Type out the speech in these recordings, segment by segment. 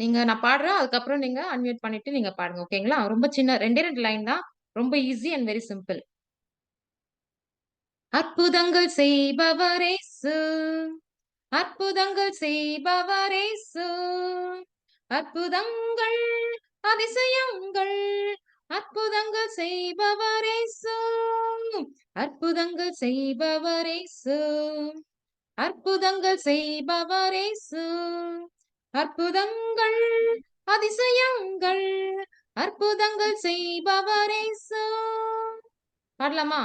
நீங்க நான் பாடுறேன். அதுக்கப்புறம் நீங்க அன்மியூட் பண்ணிட்டு நீங்க பாடுங்க. ஓகேங்களா? ரொம்ப சின்ன 2டே 2 லைன் தான். ரொம்ப ஈஸி அண்ட் வெரி சிம்பிள். அற்புதங்கள் செய்பவரேசு அற்புதங்கள் செய்பவரேசு அற்புதங்கள் அதிசயங்கள் அற்புதங்கள் செய்பவரேசு அற்புதங்கள் செய்பவரேசு அற்புதங்கள் செய்பவரேசு அற்புதங்கள் அதிசயங்கள் அற்புதங்கள் செய்பவரே பாடலாமா?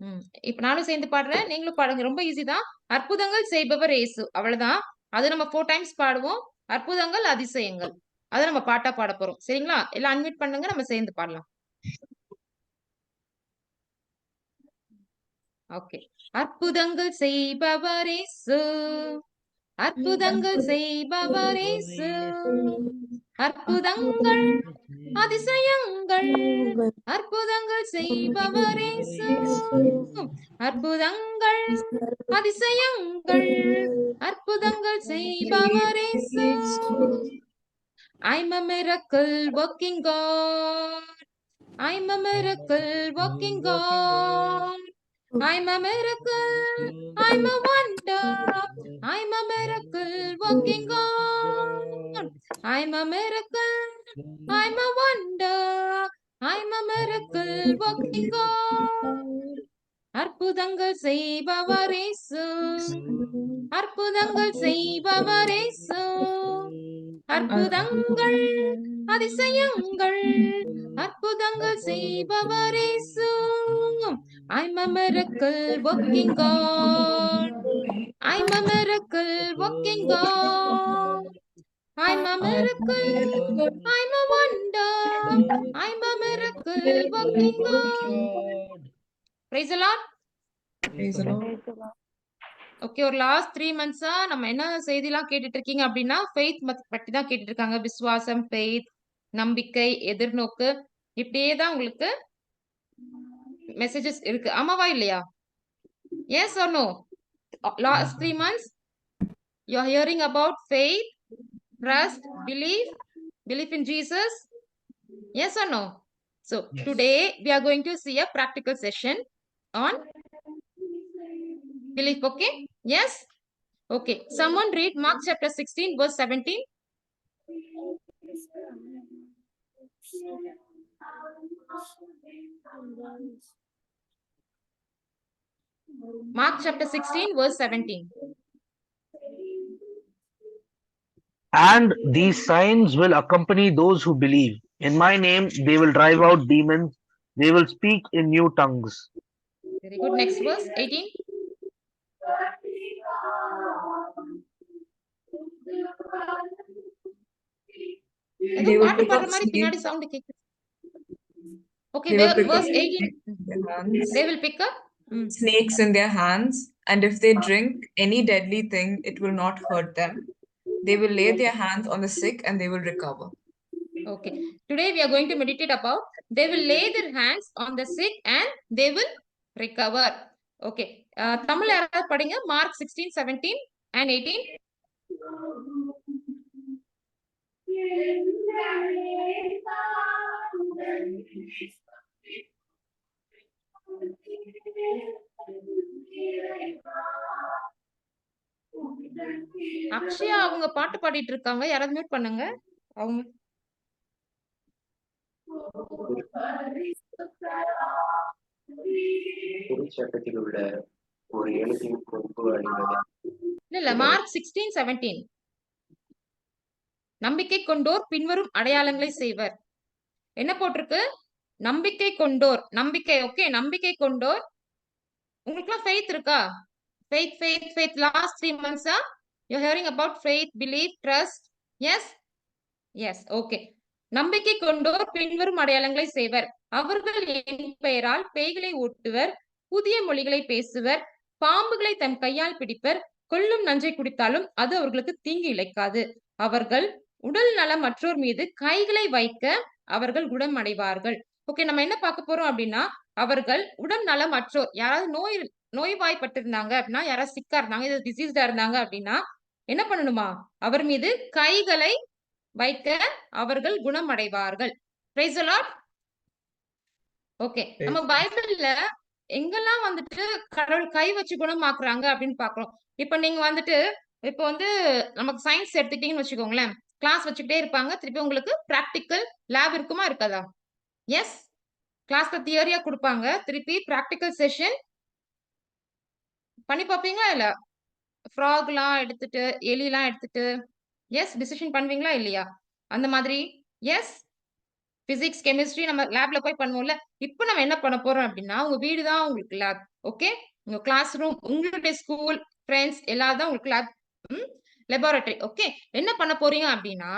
உம் இப்ப நானும் சேர்ந்து பாடுறேன். நீங்களும் பாடுங்க. ரொம்ப ஈஸி தான். அற்புதங்கள் செய்பவர் ஏசு அவ்வளவுதான். அது நம்ம ஃபோர் டைம்ஸ் பாடுவோம். அற்புதங்கள் அதிசயங்கள். அதை நம்ம பாட்டா பாட போறோம். சரிங்களா? எல்லாம் அன்மியூட் பண்ணுங்க. நம்ம சேர்ந்து பாடலாம். ஓகே அற்புதங்கள் செய்பவரேசு அற்புதங்கள் செய்பவரேசு அற்புதங்கள் அதிசயங்கள் அற்புதங்கள் செய்பவரேசு அற்புதங்கள் அதிசயங்கள் அற்புதங்கள் செய்பவரேசு I'm a miracle working God. I'm a miracle working God. I'm a miracle. I'm a wonder. I'm a miracle working God. I'm a miracle. I'm a wonder. I'm a miracle working God. அற்புதங்கள் செய்பவரேசு அற்புதங்கள் செய்பவரேசு அற்புதங்கள் அதிசயங்கள் அற்புதங்கள் செய்பவரேசு I'm a miracle working God. I'm a miracle working God. I'm a miracle. I'm a wonder. I'm a miracle working God. Praise the Lord. Praise the Lord. Okay ஒரு last three மந்த்ஸா நம்ம என்ன செய்திலாம் கேட்டுட்டு இருக்கீங்க அப்படின்னா ஃபெய்த் பத்தி தான் கேட்டுட்டு இருக்காங்க விசுவாசம் ஃபெய்த் நம்பிக்கை எதிர்நோக்கு இப்படியே தான் உங்களுக்கு மெசேஜஸ் இருக்கு. ஆமாவா இல்லையா? Yes or no last three months you are hearing about faith trust believe believe in Jesus yes or no so today we are going to see a practical session on belief okay yes okay someone read mark chapter 16 verse 17 mark chapter 16 verse 17 And these signs will accompany those who believe. In my name, they will drive out demons. They will speak in new tongues. very good next verse 18 ஏதோ They will பாட்டு pick பாடுற up மாதிரி பின்னாடி snakes. Sound கேக்குது okay They will ver- pick up verse 18 in their hands, they will pick up Mm. snakes in their hands, and if they drink any deadly thing, it will not hurt them. They will lay their hands on the sick and they will recover. Okay. Today we are going to meditate about they will lay their hands on the sick and they will recover. Okay Uh, Tamil யாராவது படிங்க. Mark sixteen seventeen and eighteen Akshaya அவங்க பாட்டு பாடிட்டு இருக்காங்க. யாராவது mute பண்ணுங்க. அவங்க திருச்சட்டத்தில் உள்ள ஒரு எழுத்தின் பொறுப்பு இல்ல இல்ல மார்க் சிக்ஸ்டீன் செவன்டீன் நம்பிக்கை கொண்டோர் பின்வரும் அடையாளங்களை செய்வர். என்ன போட்டிருக்கு? நம்பிக்கை கொண்டோர் நம்பிக்கை ஓகே நம்பிக்கை கொண்டோர். உங்களுக்குலாம் ஃபெய்த் இருக்கா? Faith faith faith last three மந்த்ஸா you hearing about faith believe trust yes yes okay நம்பிக்கை கொண்டோர் பின்வரும் அடையாளங்களை செய்வர். அவர்கள் என் பெயரால் பேய்களை ஓட்டுவர் புதிய மொழிகளை பேசுவர் பாம்புகளை தம் கையால் பிடிப்பர் கொல்லும் நஞ்சை குடித்தாலும் அது அவர்களுக்கு தீங்கு இழைக்காது. அவர்கள் உடல் நலம் மற்றோர் மீது கைகளை வைக்க அவர்கள் குணமடைவார்கள். ஓகே நம்ம என்ன பார்க்க போறோம் அப்படின்னா அவர்கள் உடல் நலம் மற்றோர் யாராவது நோய் நோய்வாய்ப்பட்டிருந்தாங்க அப்படின்னா யாராவது சிக்கா இருந்தாங்க டிசீஸ்டா இருந்தாங்க அப்படின்னா என்ன பண்ணணுமா? அவர் மீது கைகளை வைக்க அவர்கள் குணமடைவார்கள். பிரைஸ் லார்ட் ஓகே நம்ம பைபிள்ல எங்கெல்லாம் வந்துட்டு கடவுள் கை வச்சு குணமாக்குறாங்க அப்படின்னு பாக்குறோம் இப்ப நீங்க வந்துட்டு இப்ப வந்து நமக்கு சயின்ஸ் எடுத்துக்கிட்டீங்கன்னு வச்சுக்கோங்களேன். கிளாஸ் வச்சுக்கிட்டே இருப்பாங்க. திருப்பி உங்களுக்கு பிராக்டிக்கல் லேப் இருக்குமா இருக்காதா? எஸ் கிளாஸ்ல தியரியா கொடுப்பாங்க. திருப்பி பிராக்டிக்கல் செஷன் பண்ணி பார்ப்பீங்களா இல்ல? ஃப்ராக்லாம் எடுத்துட்டு எலிலாம் எடுத்துட்டு எஸ் டிசிஷன் பண்ணுவீங்களா இல்லையா? அந்த மாதிரி. எஸ் பிசிக்ஸ் கெமிஸ்ட்ரி நம்ம லேப்ல போய் பண்ணுவோம்ல. இப்போ நம்ம என்ன பண்ண போறோம் அப்படின்னா உங்க வீடு தான் உங்களுக்கு லேப் ஓகே உங்க கிளாஸ் ரூம் உங்களுடைய ஸ்கூல் ஃப்ரெண்ட்ஸ் எல்லாரும் தான் உங்களுக்கு லேப் லெபார்டரி ஓகே என்ன பண்ண போறீங்க அப்படின்னா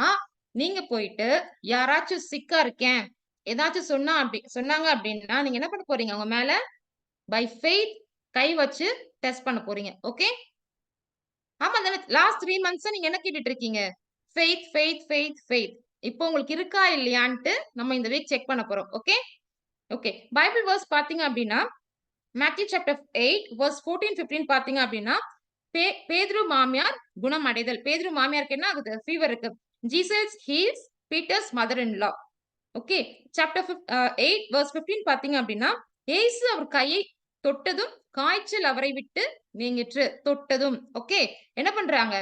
நீங்க போயிட்டு யாராச்சும் சிக்கா இருக்கேன் ஏதாச்சும் சொன்னா அப்படி சொன்னாங்க அப்படின்னா நீங்க என்ன பண்ண போறீங்க? அவங்க மேல பை ஃபெய்த் கை வச்சு டெஸ்ட் பண்ண போறீங்க ஓகே ஆமா தானே லாஸ்ட் த்ரீ மந்த்ஸ் நீங்க என்ன கேட்டுட்டு இருக்கீங்க ஃபெய்த் ஃபெய்த் ஃபெய்த் ஃபெய்த் இப்போ உங்களுக்கு இருக்கா இல்லையான்ட்டு நம்ம இந்த வீக் செக் பண்ண போறோம். ஓகே ஓகே பைபிள் வேர்ஸ் பாத்தீங்க அப்படின்னா Matthew chapter eight verse fourteen fifteen பாத்தீங்க அப்படின்னா பே பேதுரு மாமியார் குணம் அடைதல் பேதுரு மாமியாருக்கு என்ன ஆகுது? ஃபீவர் இருக்கு. Jesus heals Peter's mother in law okay chapter eight verse fifteen பாத்தீங்க அப்படின்னா ஏசு அவர் கையை தொட்டதும் காய்ச்சல் அவரை விட்டு நீங்கிற்று. தொட்டதும். ஓகே என்ன பண்றாங்க?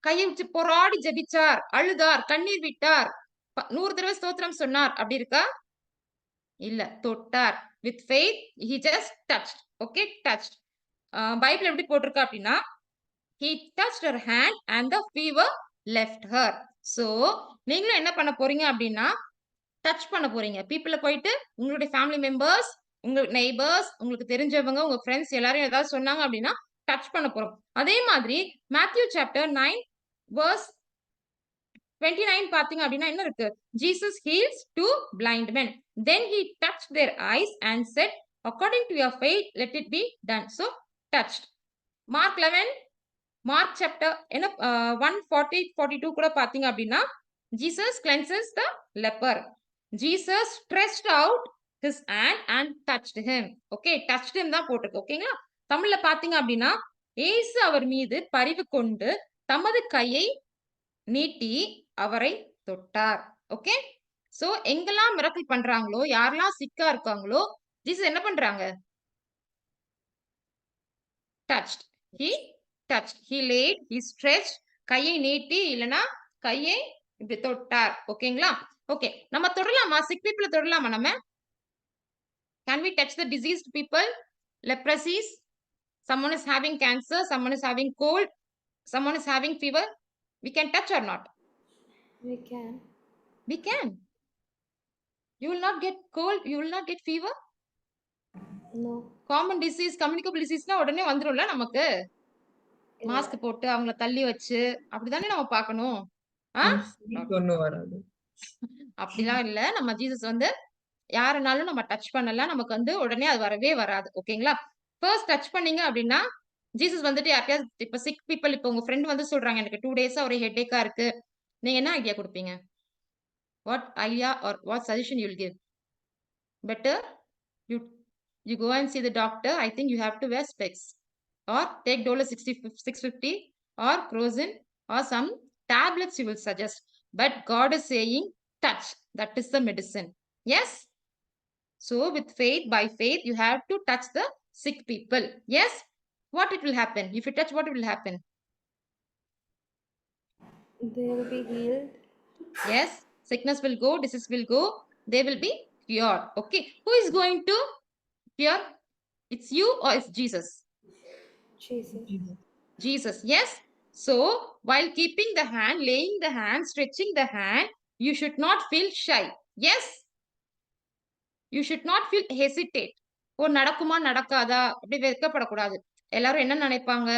கையை வச்சு போராடி ஜெபிச்சார் அழுதார் கண்ணீர் விட்டார். ப- நூறு தடவை ஸ்தோத்திரம் சொன்னார். அப்படி இருக்கா? இல்ல தொட்டார். With faith he just touch okay touch Bible எப்படி போட்டிருக்கா அப்படின்னா he touch her hand and the fever left her so நீங்களும் என்ன பண்ண போறீங்க அப்படின்னா டச் பண்ண போறீங்க. பீப்புள போயிட்டு உங்களுடைய ஃபேமிலி மெம்பர்ஸ் உங்க நெய்பர்ஸ் உங்களுக்கு தெரிஞ்சவங்க உங்க ஃப்ரெண்ட்ஸ் எல்லாரும் ஏதாவது சொன்னாங்க அப்படின்னா டச் பண்ண போறோம். அதே மாதிரி Matthew chapter nine verse twenty nine பாத்தீங்க அப்படின்னா என்ன இருக்கு? Jesus heals to blind men then he touch their eyes and said according to your faith let it be done so touch Mark eleven Mark chapter என்ன one forty forty two கூட பாத்தீங்க அப்படின்னா Jesus cleanses the leper Jesus stretched out his hand and touched him okay touched him தான் போட்டிருக்கு. ஓகேங்களா தமிழ்ல பாத்தீங்க அப்படின்னா ஏசு அவர் மீது பரிவு கொண்டு தமது கையை நீட்டி அவரை தொட்டார். ஓகே சோ எங்கெல்லாம் மிரக்கல் பண்றாங்களோ யாரெல்லாம் சிக்கா இருக்காங்களோ ஜீசஸ் என்ன பண்றாங்க? Touched he touch he laid he stretch கையை நீட்டி இல்லைன்னா கையை இப்படி தொட்டார். ஓகேங்களா ஓகே நம்ம தொடலாமா? சிக் பீப்புள தொடலாமா நம்ம? Can we touch the diseased people leprosies someone is having cancer someone is having cold someone is having fever we can touch or not We can. we can you will not get cold you will not get fever No. Common disease communicable டிசீஸ்னா உடனே வந்துரும்ல நமக்கு. Mask போட்டு அவங்கள தள்ளி வச்சு அப்படிதானே நம்ம வராது அப்படிலாம் இல்ல நம்ம ஜீசஸ் வந்து யாருனாலும் நம்ம டச் பண்ணலாம். நமக்கு வந்து உடனே அது வரவே வராது. ஓகேங்களா ஃபர்ஸ்ட் டச் பண்ணீங்க அப்படின்னா ஜீசஸ் வந்துட்டு யார்கிட்டயாவது இப்ப சிக் பீப்பிள் இப்போ உங்க ஃப்ரெண்ட் வந்து சொல்றாங்க எனக்கு டூ டேஸா ஒரு ஹெட்டேக்கா இருக்கு. நீங்க என்ன ஐடியா கொடுப்பீங்க? What idea or what suggestion you'll give better you you go and see the doctor I think you have to wear specs or take Dolo sixty six fifty or Crocin or some tablets you will suggest but God is saying touch that is the medicine yes so with faith by faith you have to touch the sick people. Yes? What it will happen? If you touch what will happen? They will be healed. yes? Sickness will go disease will go. They will be cured. Okay? Who is going to cure? It's you or it's jesus? Jesus. Jesus, yes. So, while keeping the hand, laying the hand, stretching the hand, you should not feel shy. Yes. You should not feel hesitate oh நடக்குமா நடக்காதா? அப்படி வெட்கப்படக்கூடாது. எல்லாரும் என்ன நினைப்பாங்க?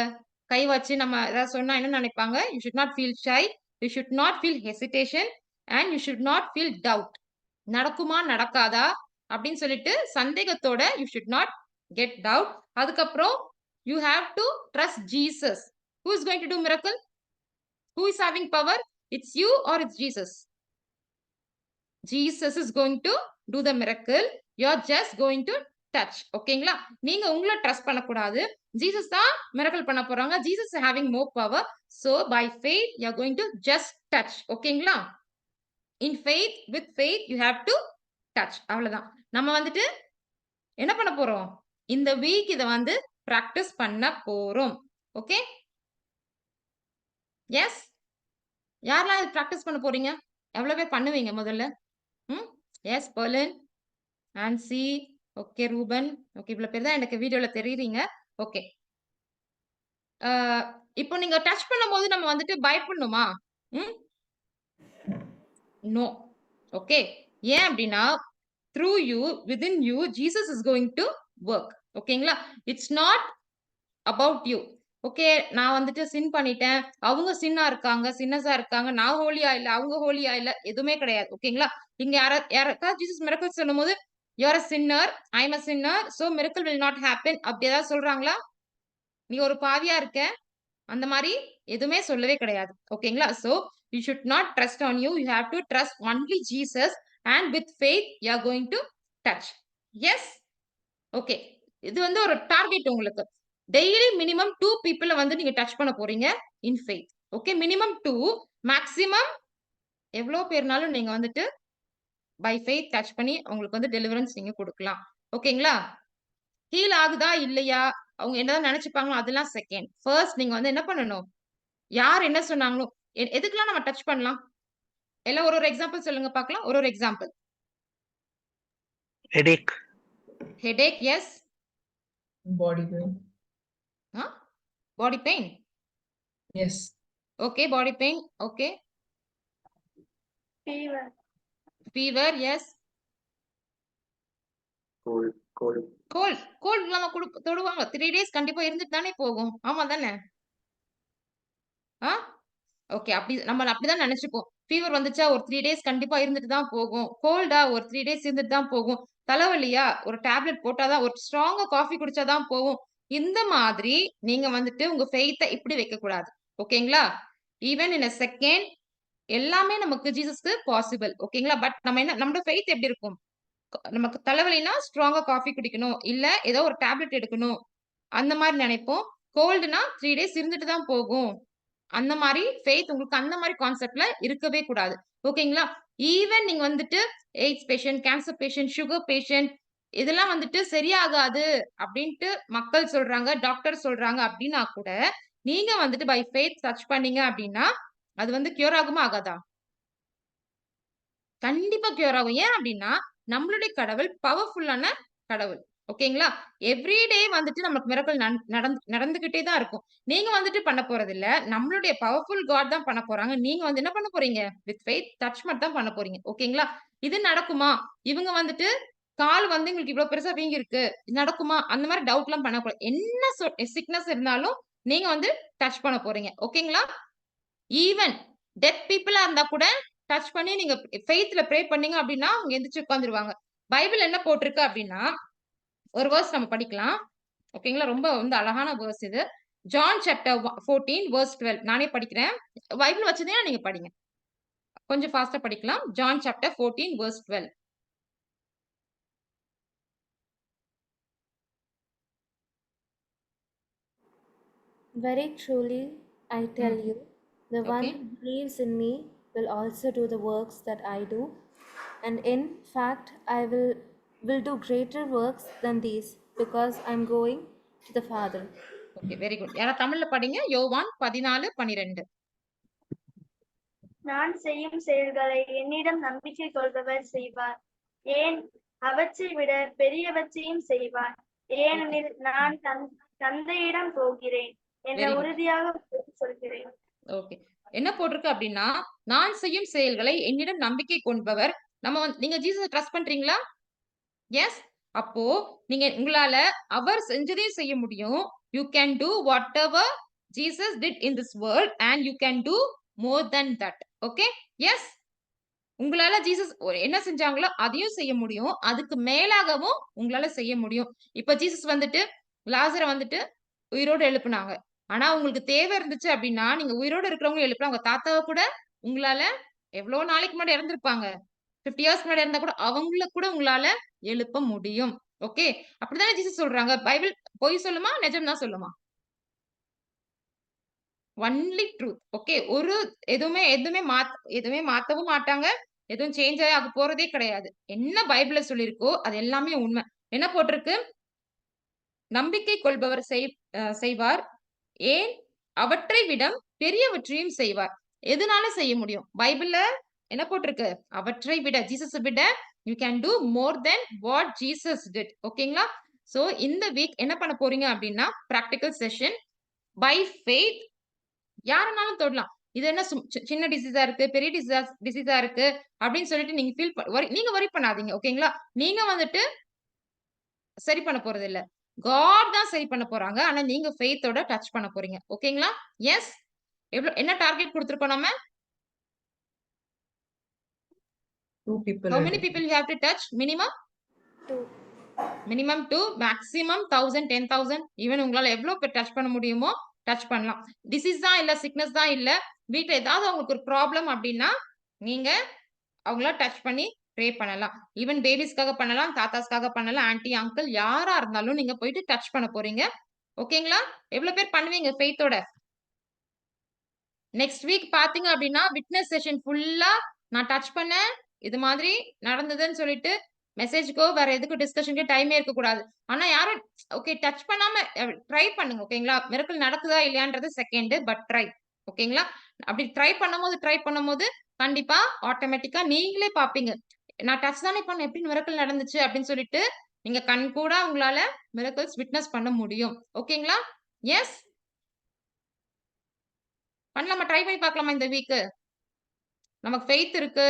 கை வச்சு நம்ம ஏதாவது சொன்னா என்ன நினைப்பாங்க? You should not feel shy you should not feel hesitation and you should not feel doubt நடக்குமா நடக்காதா? அப்படின்னு சொல்லிட்டு சந்தேகத்தோட you should not get doubt அதுக்கப்புறம் you have to trust Jesus who is going to do miracle who is having power it's you or it's Jesus Jesus is going to do the miracle you're just going to touch ஓகேங்களா நீங்க உங்களை trust பண்ணக்கூடாது. Jesus தான் miracle பண்ண போறாங்க. Jesus having more power so by faith you are going to just touch ஓகேங்களா in faith with faith you have to touch அவ்வளோதான் நம்ம வந்துட்டு என்ன பண்ண போறோம்? இந்த வீக் இதை வந்து ப்ராக்டிஸ் பண்ண போறோம். ஓகே எஸ் யாரெல்லாம் இது ப்ராக்டிஸ் பண்ண போறீங்க? எவ்வளோ பேர் பண்ணுவீங்க முதல்ல? ம்? Yes Berlin Ancy okay Ruben okay இவ்வளவு பேர் தான் எனக்கு வீடியோல தெரியுறீங்க. ஓகே இப்போ நீங்க டச் பண்ணும்போது நம்ம வந்துட்டு பயப்படணுமா? ம்? நோ ஓகே ஏன் அப்படின்னா through you within you Jesus is going to work ஓகேங்களா it's not about you okay நான் வந்துட்டு சின் பண்ணிட்டேன். அவங்க சின்னா இருக்காங்க சின்னஸா இருக்காங்க. நான் ஹோலியா இல்ல அவங்க ஹோலியா இல்ல எதுவுமே கிடையாது. ஓகேங்களா? இங்க யார யாருக்காவது ஜீசஸ் மிரக்கல் சொல்லும் போது you are a sinner I am a sinner so miracle will not happen அப்படி ஏதாவது சொல்றாங்களா? நீ ஒரு பாவியா இருக்க அந்த மாதிரி எதுவுமே சொல்லவே கிடையாது. ஓகேங்களா? So you should not trust on you you have to trust only Jesus and with faith you are going to touch yes okay இது வந்து ஒரு டார்கெட் உங்களுக்கு. டெய்லி மினிமம் டூ பீப்புளை வந்து நீங்க டச் பண்ண போறீங்க in faith okay minimum two maximum எவ்வளோ பேர்னாலும் நீங்க வந்துட்டு பை ஃபெய்த் டச் பண்ணி உங்களுக்கு வந்து டெலிவரன்ஸ் நீங்க கொடுக்கலாம். ஓகேங்களா ஹீல் ஆகுதா இல்லையா? அவங்க என்னதான் நினைச்சுப்பாங்களோ அதெல்லாம் செகண்ட் ஃபர்ஸ்ட் நீங்க வந்து என்ன பண்ணணும்? யார் என்ன சொன்னாங்களோ? எ- எதுக்கெல்லாம் நம்ம டச் பண்ணலாம்? எல்லாம் ஒரு ஒரு எக்ஸாம்பிள் சொல்லுங்க பார்க்கலாம். ஒரு ஒரு example headache, headache yes Body pain. Body pain Yes. Okay body pain okay Fever. Fever yes cold cold cold cold இல்லாம குடு தொடுவாங்க. த்ரீ டேஸ் கண்டிப்பா இருந்துட்டு தானே போகும். ஆமா தானே? ஆ? ஓகே அப்படி நம்ம அப்படிதான் நினைச்சுப்போம். ஃபீவர் வந்துச்சா ஒரு த்ரீ டேஸ் கண்டிப்பா இருந்துட்டு தான் போகும். கோல்டா ஒரு த்ரீ டேஸ் இருந்துட்டு தான் போகும். தலைவலியா ஒரு டேப்லெட் போட்டாதான் ஒரு ஸ்ட்ராங்கா காஃபி குடிச்சாதான் போகும். இந்த மாதிரி நீங்க வந்துட்டு உங்க ஃபெய்த்தை இப்படி வைக்க கூடாது ஓகேங்களா ஈவன் இன் அ செகண்ட் எல்லாமே நமக்கு ஜீசஸ்க்கு பாசிபிள் ஓகேங்களா பட் நம்ம என்ன நம்மளோட ஃபெய்த் எப்படி இருக்கும்? நமக்கு தலைவலினா ஸ்ட்ராங்கா காஃபி குடிக்கணும். இல்ல ஏதோ ஒரு டேப்லெட் எடுக்கணும். அந்த மாதிரி நினைப்போம். கோல்டுனா த்ரீ டேஸ் இருந்துட்டு தான் போகும். அந்த மாதிரி ஃபெய்த் உங்களுக்கு அந்த மாதிரி கான்செப்ட்ல இருக்கவே கூடாது. ஓகேங்களா ஈவன் நீங்க வந்துட்டு AIDS patient cancer patient sugar patient இதெல்லாம் வந்துட்டு சரியாகாது அப்படின்ட்டு மக்கள் சொல்றாங்க டாக்டர் சொல்றாங்க அப்படின்னா கூட நீங்க வந்துட்டு பை ஃபெய்த் டச் பண்ணீங்க அப்படின்னா அது வந்து கியூர் ஆகுமா ஆகாதா? கண்டிப்பா கியூர் ஆகும். ஏன் அப்படின்னா நம்மளுடைய கடவுள் பவர்ஃபுல்லான கடவுள். ஓகேங்களா? எவ்ரிடே வந்துட்டு நமக்கு மிரக்கல் நடந்து நடந்துகிட்டே தான் இருக்கும். நீங்க வந்துட்டு பண்ண போறது இல்ல நம்மளுடைய பவர்ஃபுல் காட் தான் பண்ண போறாங்க. நீங்க வந்து என்ன பண்ண போறீங்க? வித் ஃபெய்த் டச் மட்டும் தான் பண்ண போறீங்க. ஓகேங்களா? இது நடக்குமா? இவங்க வந்துட்டு கால் வந்து உங்களுக்கு இவ்வளவு பெருசா வீங்கி இருக்கு நடக்குமா? அந்த மாதிரி டவுட் எல்லாம் பண்ணக்கூடாது. என்ன சிக்னஸ் இருந்தாலும் நீங்க வந்து டச் பண்ண போறீங்க. ஓகேங்களா? ஈவன் டெத் பீப்புளா இருந்தா கூட டச் பண்ணி நீங்க ஃபெய்த்ல ப்ரே பண்ணீங்க அப்படின்னா அவங்க எந்திரிச்சு உட்காந்துருவாங்க பைபிள் என்ன போட்டிருக்கு அப்படின்னா ஒரு வேர்ஸ் நம்ம படிக்கலாம். ஓகேங்களா? ரொம்ப வந்து அழகான வேர்ஸ் இது. John chapter fourteen verse twelve நானே படிக்கிறேன். பைபிள் வச்சதே நீங்க படிங்க. கொஞ்சம் ஃபாஸ்டா படிக்கலாம். John chapter fourteen verse twelve Very truly, I tell Mm. you, the one Okay. who believes in me will also do the works that I do, and in fact, I will will do greater works than these, because I'm going to the Father. Okay very good யாரா தமிழ்ல படிங்க யோவான் பதினாலு பனிரெண்டு நான் செய்யும் செயல்களை என்னிடம் நம்பிக்கை கொள்பவர் செய்வார் ஏன் அவற்றை விட பெரியவற்றையும் செய்வார் ஏனெனில் நான் தன் தந்தையிடம் போகிறேன் ஓகே என்ன போட்டிருக்கு அப்படின்னா நான் செய்யும் செயல்களை என்னிடம் நம்பிக்கை கொண்பவர் நம்ம வந்து நீங்க ஜீசஸ் ட்ரஸ்ட் பண்றீங்களா? எஸ் அப்போ நீங்க உங்களால அவர் செஞ்சதையும் செய்ய முடியும். You can do whatever Jesus did in this world and you can do more than that okay yes உங்களால ஜீசஸ் என்ன செஞ்சாங்களோ அதையும் செய்ய முடியும். அதுக்கு மேலாகவும் உங்களால செய்ய முடியும். இப்ப ஜீசஸ் வந்துட்டு லாசரை வந்துட்டு உயிரோடு எழுப்புனாங்க. ஆனா உங்களுக்கு தேவை இருந்துச்சு அப்படின்னா நீங்க உயிரோடு இருக்கிறவங்க எழுப்பலாம். உங்க தாத்தாவை கூட உங்களால எவ்வளவு நாளைக்கு முன்னாடி இறந்திருப்பாங்க? ஃபிஃப்டி இயர்ஸ் முன்னாடி இருந்தா கூட அவங்கள கூட உங்களால எழுப்ப முடியும். ஓகே அப்படிதானே ஜீசஸ் சொல்றாங்க? பைபிள் பொய் சொல்லுமா? நிஜம் தான் சொல்லுமா? ஒன்லி ட்ரூத் ஓகே ஒரு எதுவுமே எதுவுமே மாத் எதுவுமே மாத்தவும் மாட்டாங்க. எதுவும் சேஞ்ச் ஆகி ஆக போறதே கிடையாது. என்ன பைபிள்ல சொல்லியிருக்கோ அது எல்லாமே உண்மை. என்ன போட்டிருக்கு? நம்பிக்கை கொள்பவர் செய் அஹ் செய்வார். ஏன்? அவற்றை விட பெரியவற்றையும் செய்வார். எதனால செய்ய முடியும்? பைபிள்ல என்ன போட்டிருக்கு? அவற்றை விட ஜீசஸ் விட you can do more than what Jesus did ஓகேங்களா சோ இந்த வீக் என்ன பண்ண போறீங்க அப்படின்னா பிராக்டிக்கல் செஷன் பை ஃபெய்த் யாருனாலும் தொடலாம். இது என்ன சின்ன டிசீஸா இருக்கு பெரிய டிசீஸா டிசீஸா இருக்கு அப்படின்னு சொல்லிட்டு நீங்க ஃபீல் நீங்க வரி பண்ணாதீங்க. ஓகேங்களா நீங்க வந்துட்டு சரி பண்ண போறது இல்ல காட் தான் சரி பண்ண போறாங்க. ஆனா நீங்க ஃபெய்த்தோட டச் பண்ண போறீங்க. ஓகேங்களா எஸ் எவ்வளவு என்ன டார்கெட் கொடுத்துருக்கோம் நம்ம? Two people. how many people you have to touch? Minimum? Two. Minimum two maximum thousand ten thousand even உங்களால எவ்வளவு பேர் டச் பண்ண முடியுமோ டச் பண்ணலாம். டிசீஸ் தான் இல்ல சிக்னஸ் தான் இல்ல. வீட்ல ஏதாவது அவங்களுக்கு ஒரு ப்ராப்ளம் அப்படின்னா நீங்க அவங்கள டச் பண்ணி ப்ரே பண்ணலாம். ஈவன் பேபிஸ்க்காக பண்ணலாம் தாத்தாஸ்க்காக பண்ணலாம் ஆன்டி அங்கிள் யாரா இருந்தாலும் நீங்க போயிட்டு டச் பண்ண போறீங்க. ஓகேங்களா எவ்வளவு பேர் பண்ணுவீங்க ஃபெய்த்தோட நெக்ஸ்ட் வீக் பாத்தீங்க அப்படின்னா விட்னஸ் செஷன் ஃபுல்லா நான் டச் பண்ணேன். இது மாதிரி நடந்ததுன்னு சொல்லிட்டு மெசேஜ்க்கோ வேற எதுக்கும் டிஸ்கஷனுக்கு டைமே இருக்க கூடாது. ஆனா யாரும் ஓகே டச் பண்ணாம ட்ரை பண்ணுங்க ஓகேங்களா மிரக்கல் நடக்குதா இல்லையான்றது செகண்ட் பட் ட்ரை ஓகேங்களா அப்படி ட்ரை பண்ணும்போது ட்ரை பண்ணும்போது கண்டிப்பா ஆட்டோமேட்டிக்கா நீங்களே பாப்பீங்க. நான் டச் தானே பண்ண எப்படி மிரக்கல் நடந்துச்சு அப்படின்னு சொல்லிட்டு நீங்க கண் கூட உங்களால மிரக்கல்ஸ் விட்னஸ் பண்ண முடியும். ஓகேங்களா எஸ் பண்ணலாமா? ட்ரை பண்ணி பார்க்கலாமா இந்த வீக்கு நமக்கு ஃபெய்த் இருக்கு.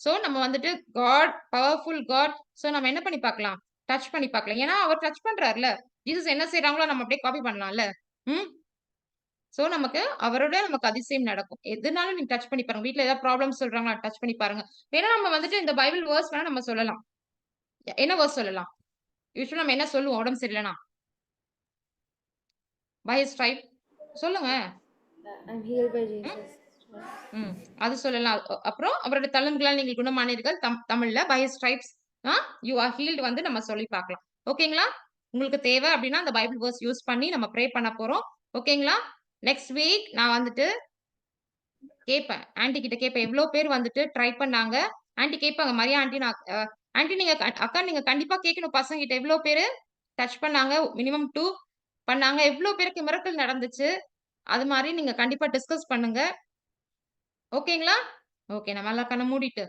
சோ நம்ம வந்துட்டு காட் பவர்ஃபுல் காட் சோ நம்ம என்ன பண்ணி பார்க்கலாம்? டச் பண்ணி பார்க்கலாம். ஏன்னா அவர் டச் பண்றாருல ஜீசஸ் என்ன செய்யறாங்களோ நம்ம அப்படியே காப்பி பண்ணலாம்ல. ம்? சோ நமக்கு அவரோட நமக்கு அதிசயம் நடக்கும். எதுனாலும் நீங்க டச் பண்ணி பாருங்க. வீட்ல ஏதாவது ப்ராப்ளம் சொல்றாங்களா டச் பண்ணி பாருங்க. வேணா நம்ம வந்துட்டு இந்த பைபிள் வேர்ஸ் வேணா நம்ம சொல்லலாம். என்ன வேர்ஸ் சொல்லலாம்? யூஸ்வலா நம்ம என்ன சொல்லுவோம்? உடம்பு சரியில்லைனா பை ஸ்ட்ரைப் சொல்லுங்க. ம்? அது சொல்லலாம். அப்புறம் அவரோட தழும்புகளால் நீங்கள் குணமானீர்கள். தம் தமிழ்ல by stripes you are healed வந்து நம்ம சொல்லி பார்க்கலாம். ஓகேங்களா உங்களுக்கு தேவை அப்படின்னா அந்த பைபிள் வேர்ஸ் யூஸ் பண்ணி நம்ம ப்ரே பண்ண போறோம். ஓகேங்களா நெக்ஸ்ட் வீக் நான் வந்துட்டு கேட்பேன் ஆன்ட்டி கிட்ட கேட்பேன் எவ்வளோ பேர் வந்துட்டு ட்ரை பண்ணாங்க? ஆன்ட்டி கேட்பாங்க மரியா ஆன்ட்டி நான் ஆன்ட்டி நீங்க அக்கா நீங்க கண்டிப்பா கேட்கணும் பசங்க கிட்ட எவ்வளோ பேர் டச் பண்ணாங்க? மினிமம் டூ பண்ணாங்க. எவ்வளோ பேருக்கு மிரக்கல் நடந்துச்சு? அது மாதிரி நீங்க கண்டிப்பா டிஸ்கஸ் பண்ணுங்க. ஓகேங்களா? ஓகே நம்ம நல்லா கண்ணை மூடிட்டு.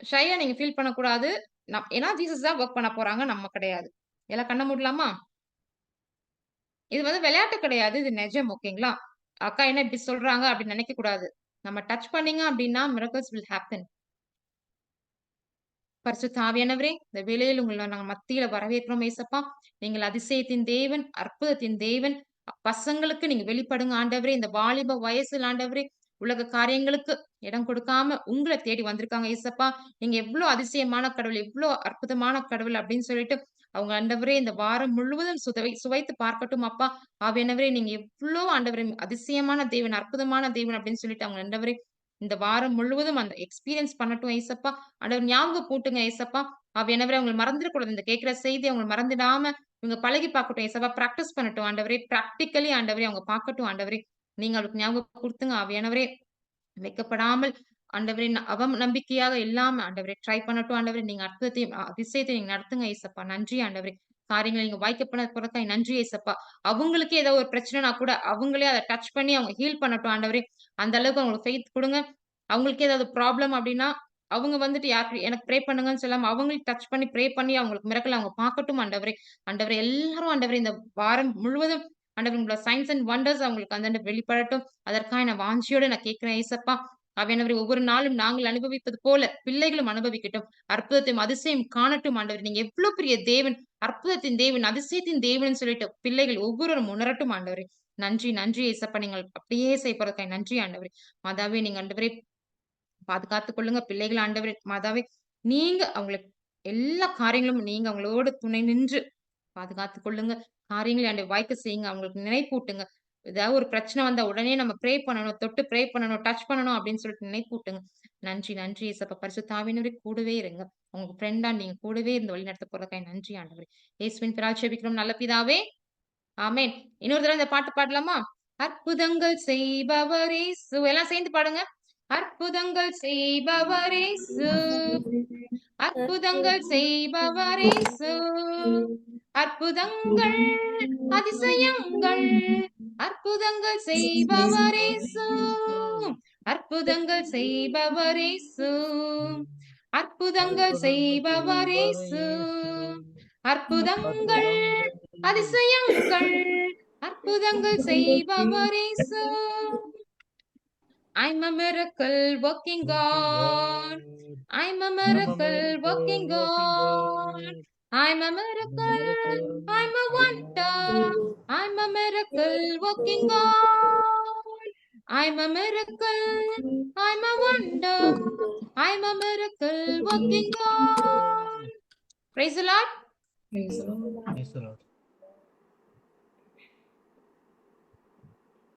ஷையா நீங்க ஃபீல் பண்ணக்கூடாது. நம் ஏன்னா ஜீசஸ் தான் ஒர்க் பண்ண போறாங்க. நம்ம கிடையாது. எல்லாம் கண்ணை மூடலாமா? இது வந்து விளையாட்டு கிடையாது இது நிஜம் ஓகேங்களா? அக்கா என்ன இப்படி சொல்றாங்க அப்படின்னு நினைக்க கூடாது. நம்ம டச் பண்ணீங்க அப்படின்னா மிரக்கல்ஸ் வில் ஹேப்பன் பரிசுத்த ஆவியானவரே இந்த வேலையில் உங்களை நாங்கள் மத்தியில வரவேற்கிறோம் ஏசப்பா. நீங்கள் அதிசயத்தின் தேவன் அற்புதத்தின் தேவன். பசங்களுக்கு நீங்க வெளிப்படுங்க ஆண்டவரே. இந்த வாலிப வயசுல ஆண்டவரே உலக காரியங்களுக்கு இடம் கொடுக்காம உங்களை தேடி வந்திருக்காங்க ஏசப்பா. நீங்க எவ்வளவு அதிசயமான கடவுள் எவ்வளவு அற்புதமான கடவுள் அப்படின்னு சொல்லிட்டு அவங்க ஆண்டவரே இந்த வாரம் முழுவதும் சுதவை சுவைத்து பார்க்கட்டும் அப்பா. ஆவியானவரே நீங்க எவ்வளவு ஆண்டவரே அதிசயமான தேவன் அற்புதமான தேவன் அப்படின்னு சொல்லிட்டு அவங்க ஆண்டவரே இந்த வாரம் முழுவதும் அந்த எக்ஸ்பீரியன்ஸ் பண்ணட்டும் ஐசப்பா. ஆண்டவர் ஞாபகம் கூட்டுங்க ஐசப்பா. ஆவியானவரே அவங்க மறந்துடக்கூடாது. இந்த கேட்கிற செய்தி அவங்க மறந்துடாம இவங்க பழகி பார்க்கட்டும் ஐசப்பா. பிராக்டிஸ் பண்ணட்டும் ஆண்டவரே. பிராக்டிக்கலி ஆண்டவரே அவங்க பார்க்கட்டும் ஆண்டவரே. நீங்க அவளுக்கு ஞாபகம் கொடுத்துங்க ஆவியானவரே. வைக்கப்படாமல் ஆண்டவரே ந- அவ நம்பிக்கையாக இல்லாம ஆண்டவரே ட்ரை பண்ணட்டும் ஆண்டவரே. நீங்க அற்புதத்தையும் அதிசயத்தை நீங்க நடத்துங்க ஏசப்பா நன்றி ஆண்டவரே. காரியங்களை நீங்க வாய்க்கப்பட பிறக்காய் நன்றி ஏசப்பா அவங்களுக்கு ஏதோ ஒரு பிரச்சனைனா கூட அவங்களே அதை டச் பண்ணி அவங்க ஹீல் பண்ணட்டும் ஆண்டவரே. அந்த அளவுக்கு அவங்களுக்கு ஃபெய்த் கொடுங்க. அவங்களுக்கு ஏதாவது ப்ராப்ளம் அப்படின்னா அவங்க வந்துட்டு யாருக்கு எனக்கு ப்ரே பண்ணுங்கன்னு சொல்லாம அவங்களுக்கு டச் பண்ணி ப்ரே பண்ணி அவங்களுக்கு மிரக்கல அவங்க பார்க்கட்டும் ஆண்டவரே. ஆண்டவரே எல்லாரும் ஆண்டவரே இந்த வாரம் முழுவதும் ஆண்டவர் உங்களோட சயின்ஸ் அண்ட் வண்டர்ஸ் அவங்களுக்கு அந்த வெளிப்படட்டும். அதற்காக நான் வாஞ்சியோட நான் கேட்கிறேன் ஏசப்பா அவையானவரை ஒவ்வொரு நாளும் நாங்கள் அனுபவிப்பது போல பிள்ளைகளும் அனுபவிக்கட்டும். அற்புதத்தையும் அதிசயம் காணட்டும் ஆண்டவர். நீங்க எவ்வளவு பெரிய தேவன் அற்புதத்தின் தேவன் அதிசயத்தின் தேவன் சொல்லிட்டு பிள்ளைகள் ஒவ்வொருவரும் உணரட்டும் ஆண்டவரே. நன்றி நன்றி ஏசப்பா. நீங்கள் அப்படியே செய்யப்படுறதுக்காய் நன்றி ஆண்டவரே. மாதாவே நீங்க ஆண்டவரே பாதுகாத்துக் கொள்ளுங்க பிள்ளைகள் ஆண்டவரே. மாதாவே நீங்க அவங்களுக்கு எல்லா காரியங்களும் நீங்க அவங்களோட துணை நின்று பாதுகாத்துக் கொள்ளுங்க. காரியங்களை ஆண்டு வாய்க்க செய்யுங்க. அவங்களுக்கு நினைப்பூட்டுங்க. ஏதாவது ஒரு பிரச்சனை வந்தா உடனே நம்ம ப்ரே பண்ணணும் தொட்டு ப்ரே பண்ணணும் டச் பண்ணணும் அப்படின்னு சொல்லிட்டு நினைப்பூட்டுங்க. நன்றி நன்றி ஏசப்பா பரிசுத்தாவினரே கூடவே இருங்க. உங்க ஃப்ரெண்டா நீங்க கூடவே இருந்து வழி நடத்த போறதுக்காக நன்றி ஆண்டவரே. இயேசுவின் பிரால் செபிக்கிறோம். நல்ல பிதாவே. ஆமேன். இன்னொரு தடவை இந்த பாட்டு பாடலாமா? அற்புதங்கள் செய்பவரே எல்லாம் சேர்ந்து பாடுங்க. அற்புதங்கள் செய்பவரே அற்புதங்கள் செய்பவரே அற்புதங்கள் அதிசயங்கள் அற்புதங்கள் செய்பவரே அற்புதங்கள் செய்பவரே அற்புதங்கள் செய்பவரே அற்புதங்கள் அதிசயங்கள் அற்புதங்கள் செய்பவரே I'm a miracle working God. I'm a miracle working God. I'm a miracle. I'm a wonder. I'm a miracle working God. I'm a miracle. I'm a wonder. I'm a miracle working God. Praise the Lord. Praise the Lord.